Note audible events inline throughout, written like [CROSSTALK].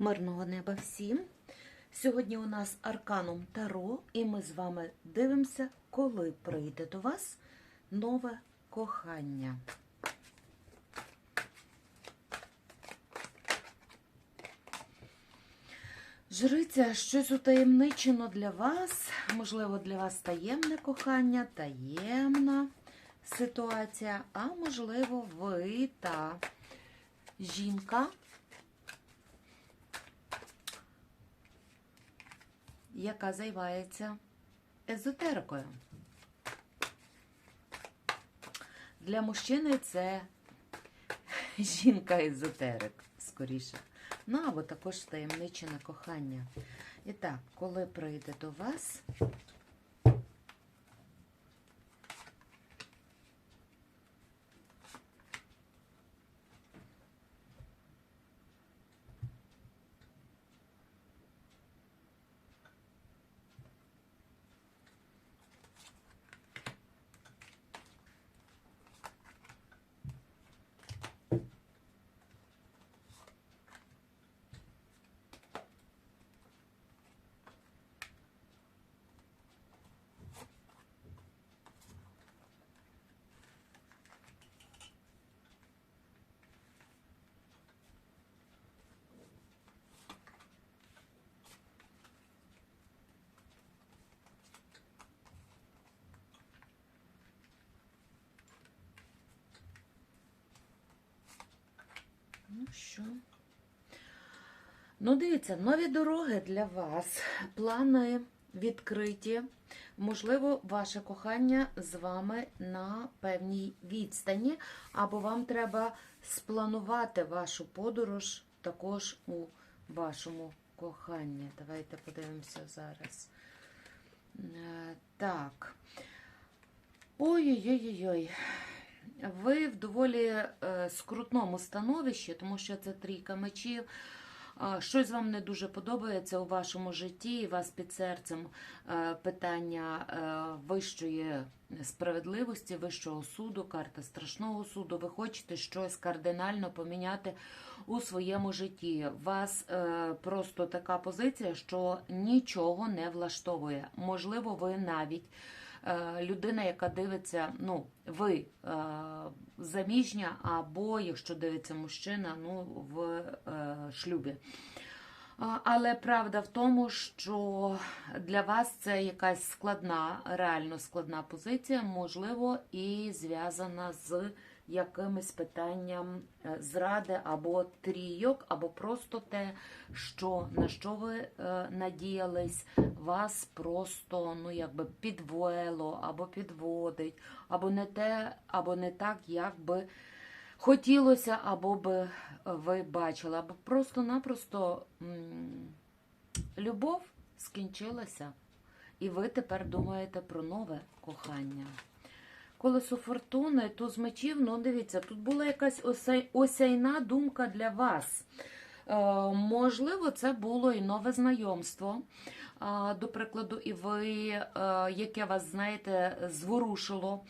Мирного неба всім. Сьогодні у нас Арканум Таро, і ми з вами дивимося, коли прийде до вас нове кохання. Жриця, щось утаємничено для вас, можливо, для вас таємне кохання, таємна ситуація, а можливо, ви та жінка, яка займається езотерикою. Для мужчини це жінка-езотерик, скоріше. Ну, або також таємниче на кохання. І так, коли прийде до вас, що? Ну, дивіться, нові дороги для вас, плани відкриті. Можливо, ваше кохання з вами на певній відстані, або вам треба спланувати вашу подорож також у вашому коханні. Давайте подивимося зараз. Е, Так. Ой-ой-ой-ой. Ви в доволі е, скрутному становищі, тому що це трійка мечів. Щось вам не дуже подобається у вашому житті, і вас під серцем е, питання е, вищої справедливості, вищого суду, карта страшного суду. Ви хочете щось кардинально поміняти у своєму житті. Вас просто така позиція, що нічого не влаштовує. Можливо, ви навіть людина, яка дивиться, ну, ви е, заміжня, або якщо дивиться мужчина, ну, в е, шлюбі. Але правда в тому, що для вас це якась складна, реально складна позиція, можливо, і зв'язана з якимось питанням е, зради або трійок, або просто те, що на що ви е, надіялись, вас просто ну якби підвело або підводить, або не те, або не так, як би хотілося, або би ви бачили, або просто-напросто любов скінчилася, і ви тепер думаєте про нове кохання. Колесо фортуни, туз мечів, ну дивіться, тут була якась осяй- осяйна думка для вас. Е, можливо, це було і нове знайомство. До прикладу, і ви, е, яке вас, знаєте, зворушило.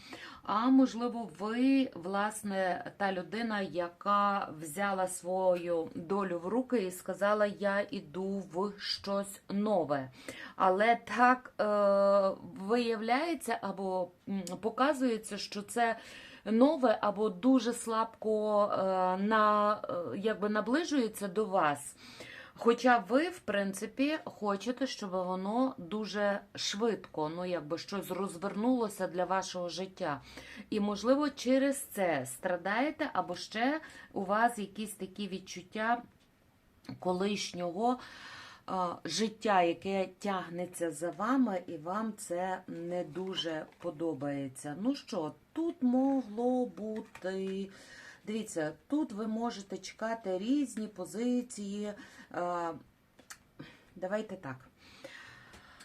А можливо, ви, власне, та людина, яка взяла свою долю в руки і сказала: Я іду в щось нове. Але так е, виявляється або показується, що це нове або дуже слабко е, на, е, якби наближується до вас. Хоча ви, в принципі, хочете, щоб воно дуже швидко, ну якби щось розвернулося для вашого життя. І, можливо, через це страдаєте, або ще у вас якісь такі відчуття колишнього а, життя, яке тягнеться за вами, і вам це не дуже подобається. Ну що, тут могло бути. Дивіться, тут ви можете чекати різні позиції. А, Давайте так.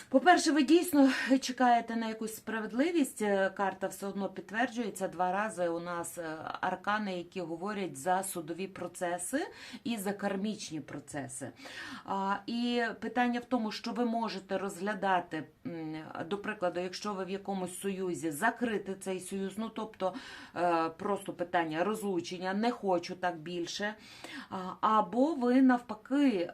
По-перше, ви дійсно чекаєте на якусь справедливість. Е, Карта все одно підтверджується два рази. У нас е, аркани, які говорять за судові процеси і за кармічні процеси. І питання в тому, що ви можете розглядати, до прикладу, якщо ви в якомусь союзі закрити цей союз, ну тобто е, просто питання розлучення, не хочу так більше. Або ви навпаки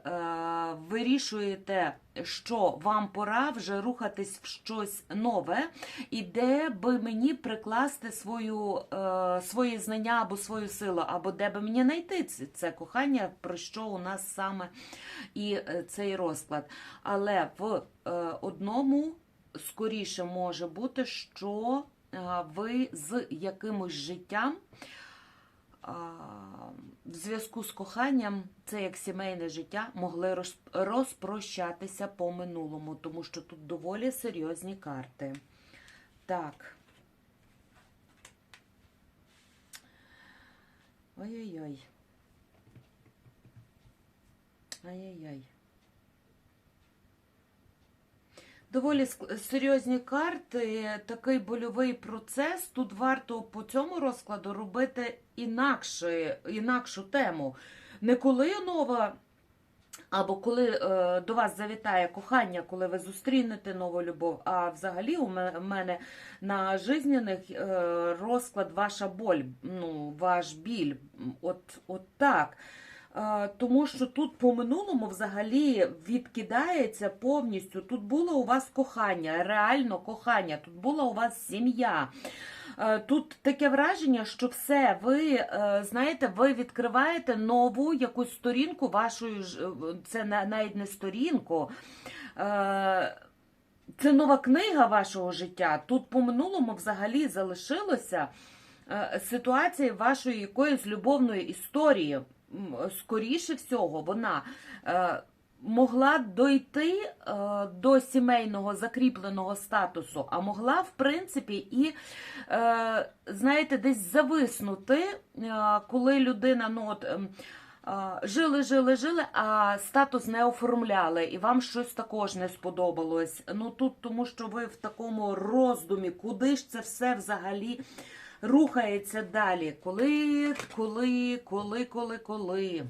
вирішуєте, що вам пора вже рухатись в щось нове, і де би мені прикласти свою, е, свої знання або свою силу, або де би мені знайти це, це кохання, про що у нас саме і е, цей розклад. Але в е, одному скоріше може бути, що е, ви з якимось життям. В зв'язку з коханням, це як сімейне життя, могли розпрощатися по минулому, тому що тут доволі серйозні карти. Так. Ой-ой-ой. Ай-яй-яй. Доволі серйозні карти, такий больовий процес. Тут варто по цьому розкладу робити інакше, інакшу тему. Не коли нова, або коли е, до вас завітає кохання, коли ви зустрінете нову любов, а взагалі у мене на жизненних е, розклад ваша боль, ну, ваш біль. От, от так. Тому що тут по минулому взагалі відкидається повністю. Тут було у вас кохання, реально кохання, тут була у вас сім'я. Тут таке враження, що все, ви е, знаєте, ви відкриваєте нову якусь сторінку вашої е, це на- навіть не сторінку. е, Це нова книга вашого життя. Тут по минулому взагалі залишилося ситуація вашої якоїсь любовної історії. Скоріше всього, вона е, могла дойти е, до сімейного закріпленого статусу, а могла, в принципі, і, е, знаєте, десь зависнути, коли людина, ну от. ем, Жили, жили, жили, а статус не оформляли, і вам щось також не сподобалось. Ну тут тому, що ви в такому роздумі, куди ж це все взагалі рухається далі? Коли, коли, коли, коли, коли.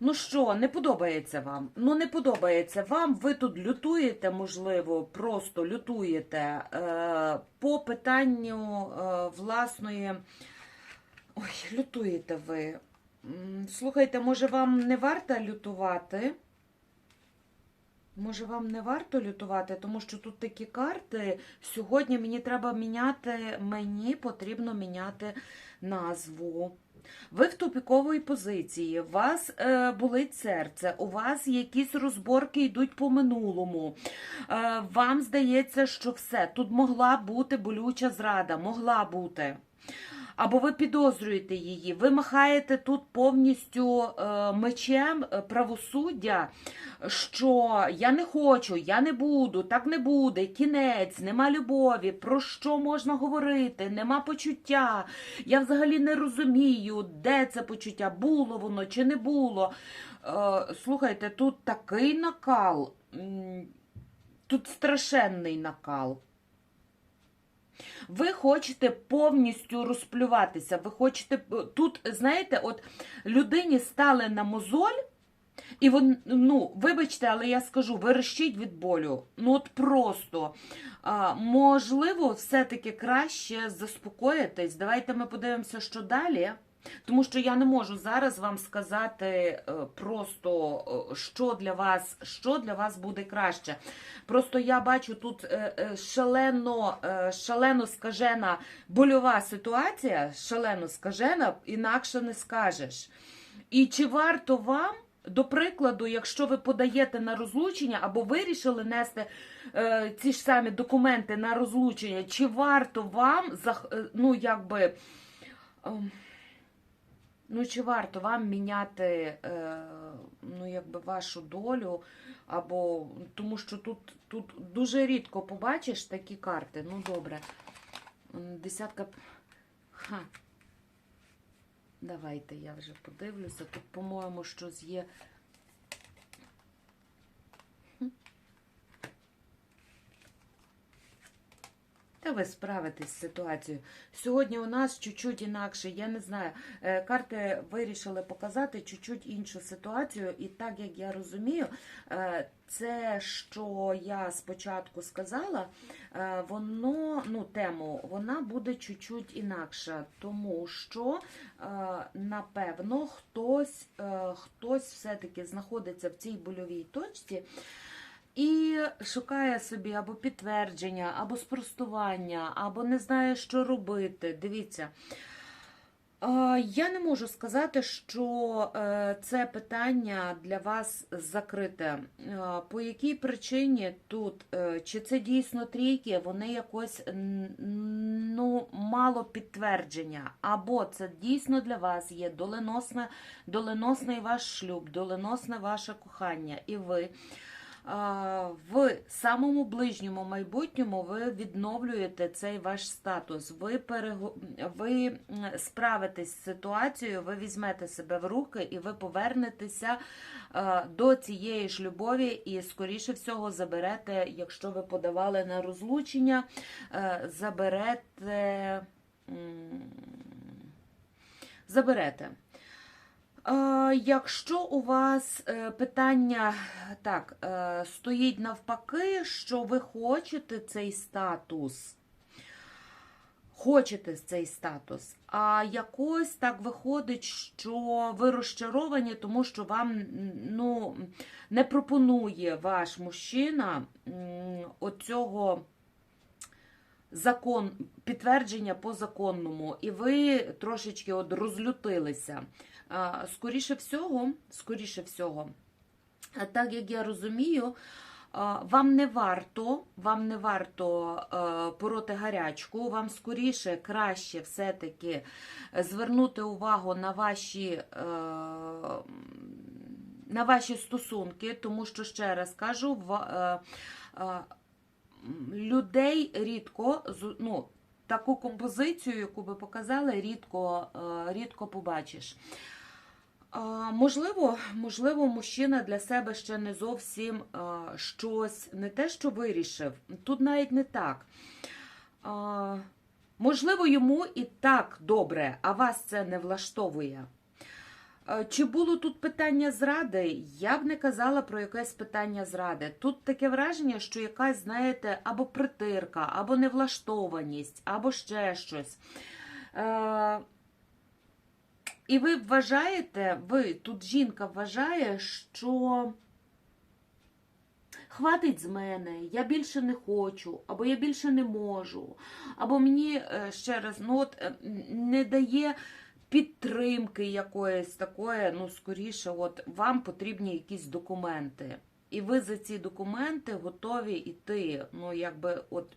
Ну що, не подобається вам? Ну не подобається вам. Ви тут лютуєте, можливо, просто лютуєте е, по питанню е, власної. Ой, лютуєте ви. Слухайте, може вам не варто лютувати? Може, вам не варто лютувати, тому що тут такі карти. Сьогодні мені треба міняти, мені потрібно міняти назву. Ви в тупіковій позиції, у вас е, болить серце, у вас якісь розборки йдуть по минулому. Е, вам здається, що все, тут могла бути болюча зрада, могла бути. Або ви підозрюєте її, ви махаєте тут повністю е, мечем е, правосуддя, що я не хочу, я не буду, так не буде, кінець, нема любові, про що можна говорити, нема почуття. Я взагалі не розумію, де це почуття, було воно чи не було. Е, слухайте, тут такий накал, тут страшенний накал. Ви хочете повністю розплюватися. Ви хочете тут, знаєте, от людині стали на мозоль, і вон, ну, вибачте, але я скажу, верещить від болю. Ну от просто. А, можливо, все-таки краще заспокоїтись. Давайте ми подивимося, що далі. Тому що я не можу зараз вам сказати е, просто, е, що для вас, що для вас буде краще. Просто я бачу тут е, е, шалено, е, шалено скажена больова ситуація, шалено скажена, інакше не скажеш. І чи варто вам, до прикладу, якщо ви подаєте на розлучення або вирішили нести е, ці ж самі документи на розлучення, чи варто вам е, ну, якби. ем, Ну, чи варто вам міняти е, ну, якби вашу долю, або тому що тут, тут дуже рідко побачиш такі карти. Ну, добре. Десятка. Ха. Давайте я вже подивлюся. Тут, по-моєму, щось є. Та ви справитесь з ситуацією. Сьогодні у нас чуть-чуть інакше, я не знаю, е, карти вирішили показати чуть-чуть іншу ситуацію, і так як я розумію, е, це, що я спочатку сказала, е, воно, ну, тему, вона буде чуть-чуть інакша, тому що, напевно, хтось, хтось все-таки знаходиться в цій больовій точці. І шукає собі або підтвердження, або спростування, або не знає, що робити. Дивіться. е, Я не можу сказати, що е, це питання для вас закрите. Е, По якій причині тут, чи це дійсно трійки, вони якось ну, мало підтвердження, або це дійсно для вас є доленосне, доленосний ваш шлюб, доленосне ваше кохання, і ви в самому ближньому майбутньому ви відновлюєте цей ваш статус. Ви перего... ви справитесь з ситуацією, ви візьмете себе в руки і ви повернетеся до цієї ж любові, і скоріше всього заберете, якщо ви подавали на розлучення, е, заберете. Заберете. Якщо у вас е, питання так, е, стоїть навпаки, що ви хочете цей статус, хочете цей статус, а якось так виходить, що ви розчаровані, тому що вам ну, не пропонує ваш мужчина оцього закон, підтвердження по законному, і ви трошечки от розлютилися. Скоріше всього, скоріше всього, так як я розумію, вам не варто, вам не варто пороти гарячку, вам скоріше краще все-таки звернути увагу на ваші, на ваші стосунки, тому що ще раз кажу, в, е, е, людей рідко ну, таку композицію, яку ви показали, рідко, е, рідко побачиш. Можливо, можливо, мужчина для себе ще не зовсім щось, не те, що вирішив. Тут навіть не так. Можливо, йому і так добре, а вас це не влаштовує. Е, Чи було тут питання зради? Я б не казала про якесь питання зради. Тут таке враження, що якась, знаєте, або притирка, або невлаштованість, або ще щось. І ви вважаєте, ви тут жінка вважає, що хватить з мене, я більше не хочу, або я більше не можу, або мені е, ще раз ну от, е, не дає підтримки якоїсь такої, ну, скоріше, от вам потрібні якісь документи. І ви за ці документи готові йти. Ну, якби, от,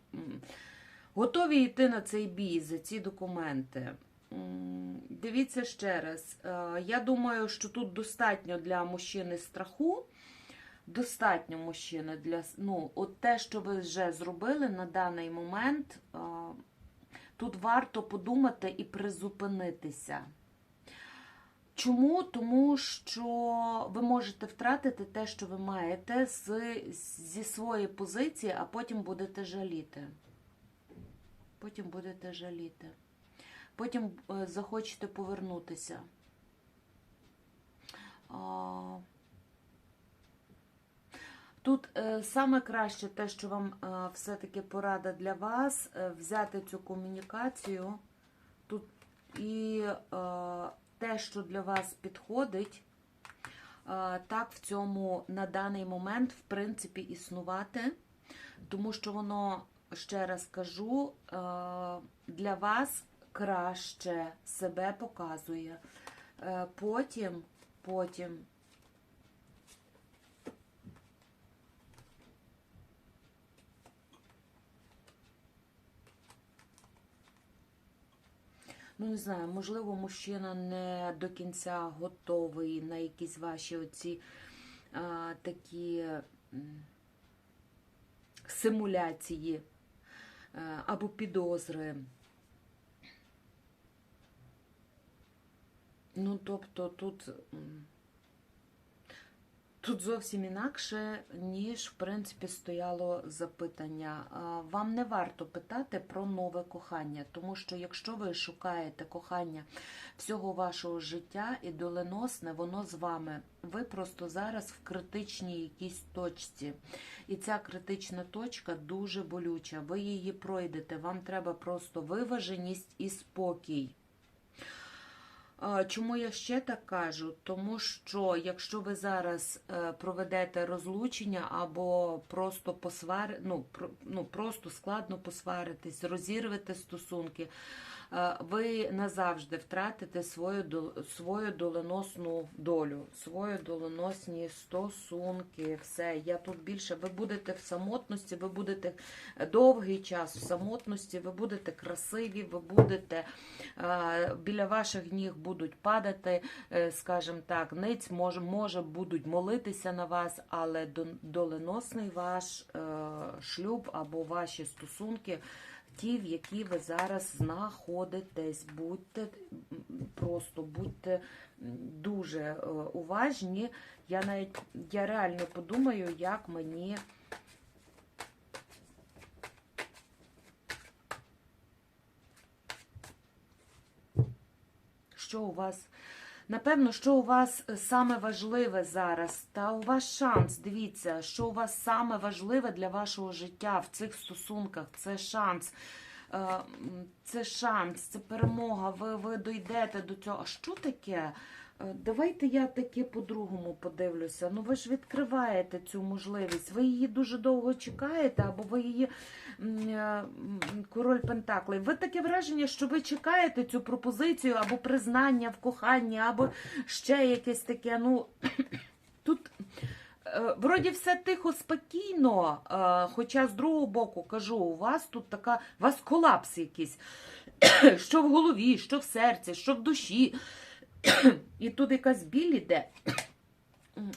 готові йти на цей бій за ці документи. Дивіться ще раз. Е, Я думаю, що тут достатньо для мужчини страху. Достатньо мужчини для ну, от те, що ви вже зробили на даний момент. е, Тут варто подумати і призупинитися. Чому? Тому що ви можете втратити те, що ви маєте з, зі своєї позиції, а потім будете жаліти. Потім будете жаліти. Потім е, захочете повернутися. Тут е, саме краще те, що вам е, все-таки порада для вас, взяти цю комунікацію тут і те, що для вас підходить, так в цьому на даний момент, в принципі, існувати, тому що воно, ще раз кажу, для вас краще себе показує. Е, Потім, потім. Ну, не знаю, можливо, мужчина не до кінця готовий на якісь ваші оці а, такі симуляції а, або підозри. Ну, тобто тут. Тут зовсім інакше, ніж, в принципі, стояло запитання. Вам не варто питати про нове кохання, тому що якщо ви шукаєте кохання всього вашого життя і доленосне, воно з вами. Ви просто зараз в критичній якійсь точці. І ця критична точка дуже болюча. Ви її пройдете. Вам треба просто виваженість і спокій. Чому я ще так кажу? Тому що якщо ви зараз е, проведете розлучення або просто посвари, ну, ну, просто складно посваритись, розірвете стосунки, ви назавжди втратите свою, свою доленосну долю, свої доленосні стосунки. Все, я тут більше. Ви будете в самотності, ви будете довгий час в самотності, ви будете красиві, ви будете е, біля ваших ніг будуть падати, е, скажімо так, ниць може, може будуть молитися на вас, але доленосний ваш е, шлюб або ваші стосунки. Ті, в які ви зараз знаходитесь, будьте просто будьте дуже е, уважні. Я навіть я реально подумаю, як мені що у вас. Напевно, що у вас саме важливе зараз, та у вас шанс. Дивіться, що у вас саме важливе для вашого життя в цих стосунках. Це шанс. Е, Це шанс, це перемога. Ви, ви дійдете до цього. А що таке? Е, Давайте я таке по-другому подивлюся. Ну ви ж відкриваєте цю можливість. Ви її дуже довго чекаєте, або ви її е, король Пентаклей. Ви таке враження, що ви чекаєте цю пропозицію або признання в коханні, або ще якесь таке. Ну [CLEARS THROAT] тут. е, Вроді все тихо, спокійно, хоча з другого боку кажу, у вас тут така, у вас колапс якийсь, [CLEARS THROAT] що в голові, що в серці, що в душі. І тут якась біль іде.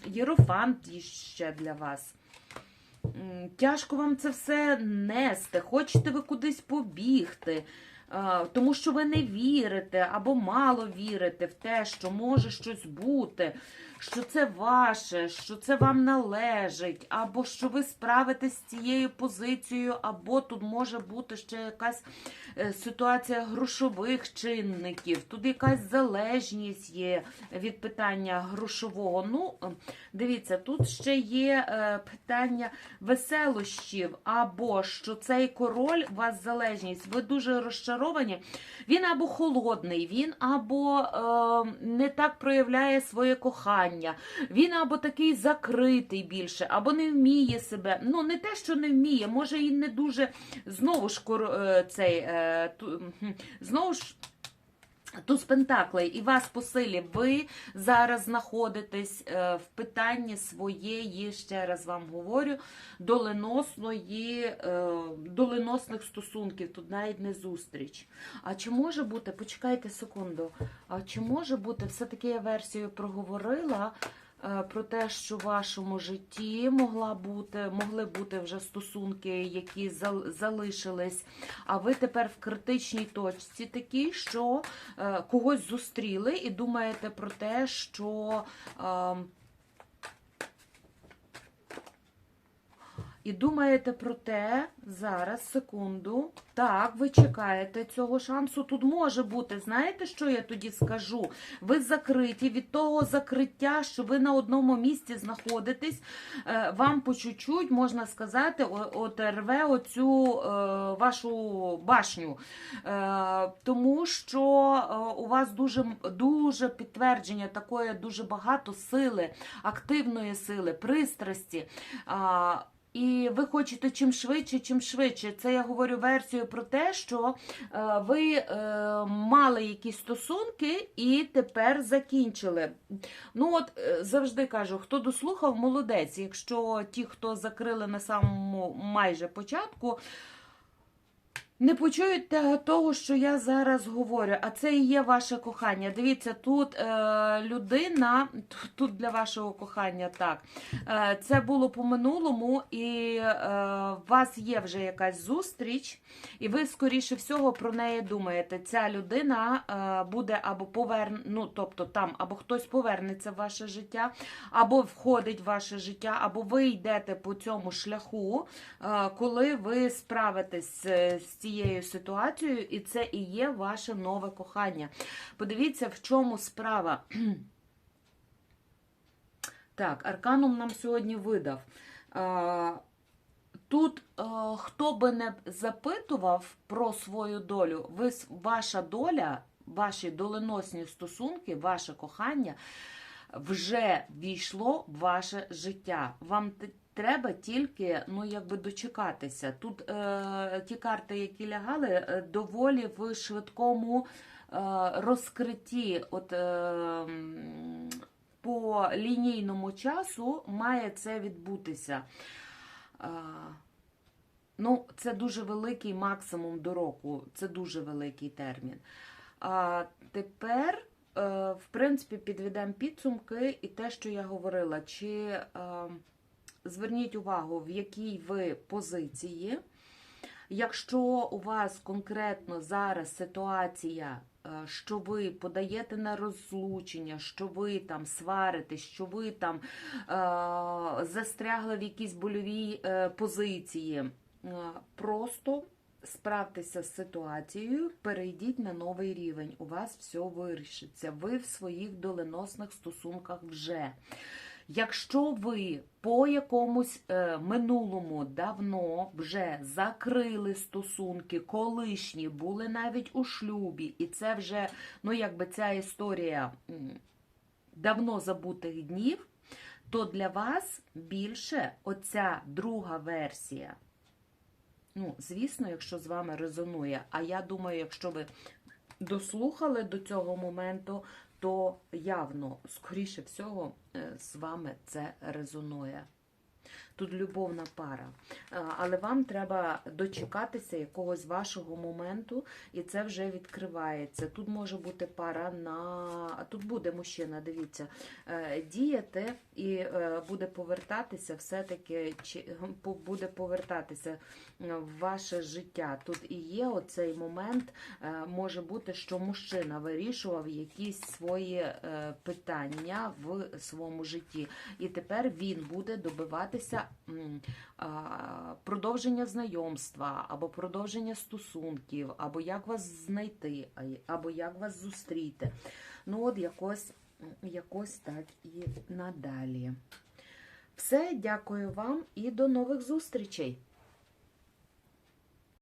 Єрофант ще для вас. Тяжко вам це все нести. Хочете ви кудись побігти, тому що ви не вірите або мало вірите в те, що може щось бути, що це ваше, що це вам належить, або що ви справитесь з цією позицією, або тут може бути ще якась е, ситуація грошових чинників, тут якась залежність є від питання грошового. Ну, е, дивіться, тут ще є е, питання веселощів, або що цей король у вас залежність, ви дуже розчаровані. Він або холодний, він або е, не так проявляє своє кохання, він або такий закритий більше, або не вміє себе. Ну, не те, що не вміє, може і не дуже знову ж е, цей е, знову ж. Туз Пентаклей і вас по силі. Ви зараз знаходитесь е, в питанні своєї, ще раз вам говорю, доленосної, е, доленосних стосунків. Тут навіть не зустріч. А чи може бути, почекайте секунду, а чи може бути, все-таки я версію проговорила. Е, Про те, що в вашому житті могла бути, могли бути вже стосунки, які зал- залишились, а ви тепер в критичній точці такій, що е, когось зустріли і думаєте про те, що. І думаєте про те, зараз, секунду. Так, ви чекаєте цього шансу. Тут може бути, знаєте, що я тоді скажу? Ви закриті від того закриття, що ви на одному місці знаходитесь. Е, Вам по чуть-чуть, можна сказати, от оцю е, вашу башню. Е, Тому що у вас дуже, дуже підтвердження такої дуже багато сили, активної сили, пристрасті. І ви хочете чим швидше, чим швидше. Це я говорю версію про те, що е, ви е, мали якісь стосунки і тепер закінчили. Ну от е, завжди кажу, хто дослухав, молодець. Якщо ті, хто закрили на самому майже початку, не почують того, що я зараз говорю, а це і є ваше кохання. Дивіться, тут е, людина, тут для вашого кохання так. Е, це було по минулому, і е, у вас є вже якась зустріч, і ви, скоріше всього, про неї думаєте. Ця людина е, буде або поверн... ну, тобто там, або хтось повернеться в ваше життя, або входить в ваше життя, або ви йдете по цьому шляху, е, коли ви справитесь з, з цією ситуацією, і це і є ваше нове кохання. Подивіться, в чому справа. [CLEARS THROAT] Так, Арканум нам сьогодні видав. Тут е, хто би не запитував про свою долю, ви, ваша доля, ваші доленосні стосунки, ваше кохання вже війшло в ваше життя. Вам треба тільки ну, якби дочекатися. Тут е, ті карти, які лягали, е, доволі в швидкому е, розкритті. От, е, по лінійному часу має це відбутися. А, Ну, це дуже великий максимум до року, це дуже великий термін. А тепер, е, в принципі, підведемо підсумки і те, що я говорила. Чи е, зверніть увагу, в якій ви позиції. Якщо у вас конкретно зараз ситуація, е, що ви подаєте на розлучення, що ви там сваритесь, що ви там е, застрягли в якійсь больовій е, позиції, е, просто справтеся з ситуацією, перейдіть на новий рівень. У вас все вирішиться. Ви в своїх доленосних стосунках вже. Якщо ви по якомусь е, минулому давно вже закрили стосунки, колишні, були навіть у шлюбі, і це вже, ну якби ця історія давно забутих днів, то для вас більше оця друга версія. Ну, звісно, якщо з вами резонує. А я думаю, якщо ви дослухали до цього моменту, то явно, скоріше всього, е, з вами це резонує. Тут любовна пара. Але вам треба дочекатися якогось вашого моменту, і це вже відкривається. Тут може бути пара на. Тут буде мужчина, дивіться, е, діяти і е, буде повертатися, все-таки чи- буде повертатися е, в ваше життя. Тут і є оцей момент, е, може бути, що мужчина вирішував якісь свої е, питання в своєму житті. І тепер він буде добиватися продовження знайомства, або продовження стосунків, або як вас знайти, або як вас зустріти. Ну, от якось, якось так і надалі. Все, дякую вам і до нових зустрічей!